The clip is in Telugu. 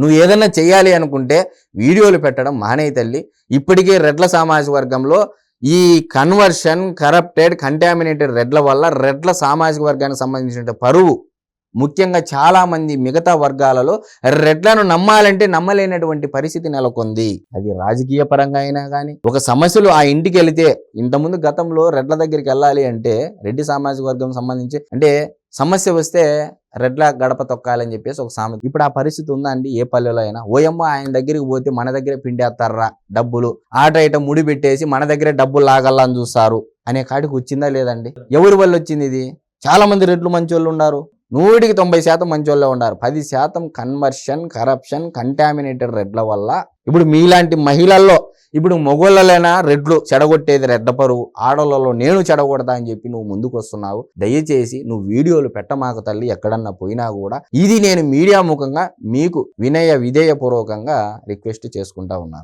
నువ్వు ఏదైనా చేయాలి అనుకుంటే వీడియోలు పెట్టడం మానేయి తల్లి. ఇప్పటికే రెడ్ల సామాజిక వర్గంలో ఈ కన్వర్షన్ కరప్టెడ్ కంటామినేటెడ్ రెడ్ల వల్ల రెడ్ల సామాజిక వర్గానికి సంబంధించిన పరువు ముఖ్యంగా చాలామంది మిగతా వర్గాలలో రెడ్లను నమ్మాలంటే నమ్మలేనటువంటి పరిస్థితి నెలకొంది. అది రాజకీయ పరంగా అయినా కానీ ఒక సమస్యలు ఆ ఇంటికి వెళితే ఇంతకుముందు గతంలో రెడ్ల దగ్గరికి వెళ్ళాలి అంటే రెడ్డి సామాజిక వర్గం సంబంధించి అంటే సమస్య వస్తే రెడ్ల గడప తొక్కాలని చెప్పేసి ఒక సామెత. ఇప్పుడు ఆ పరిస్థితి ఉందా అండి ఏ పల్లెలో అయినా. ఓయమ్మ ఆయన దగ్గరికి పోతే మన దగ్గరే పిండేస్తారా డబ్బులు. ఆట ఇట ముడి పెట్టేసి మన దగ్గరే డబ్బులు లాగల్లా అని చూస్తారు. అనే కాడికి వచ్చిందా లేదండి? ఎవరి వల్ల వచ్చింది ఇది? చాలా మంది రెడ్లు మంచోళ్ళు ఉన్నారు. నూటికి తొంభై శాతం మంచోళ్ళే ఉన్నారు. పది శాతం కన్వర్షన్ కరప్షన్ కంటామినేటెడ్ రెడ్ల వల్ల. ఇప్పుడు మీలాంటి మహిళల్లో ఇప్పుడు మొగోళ్ళలైనా రెడ్లు చెడగొట్టేది రెడ్డ పరువు ఆడలలో నేను చెడగొడతా అని చెప్పి నువ్వు ముందుకు వస్తున్నావు దయచేసి నువ్వు వీడియోలు పెట్టమాక తల్లి ఎక్కడన్నా పోయినా కూడా ఇది నేను మీడియా ముఖంగా మీకు వినయ విధేయపూర్వకంగా రిక్వెస్ట్ చేసుకుంటా ఉన్నాను.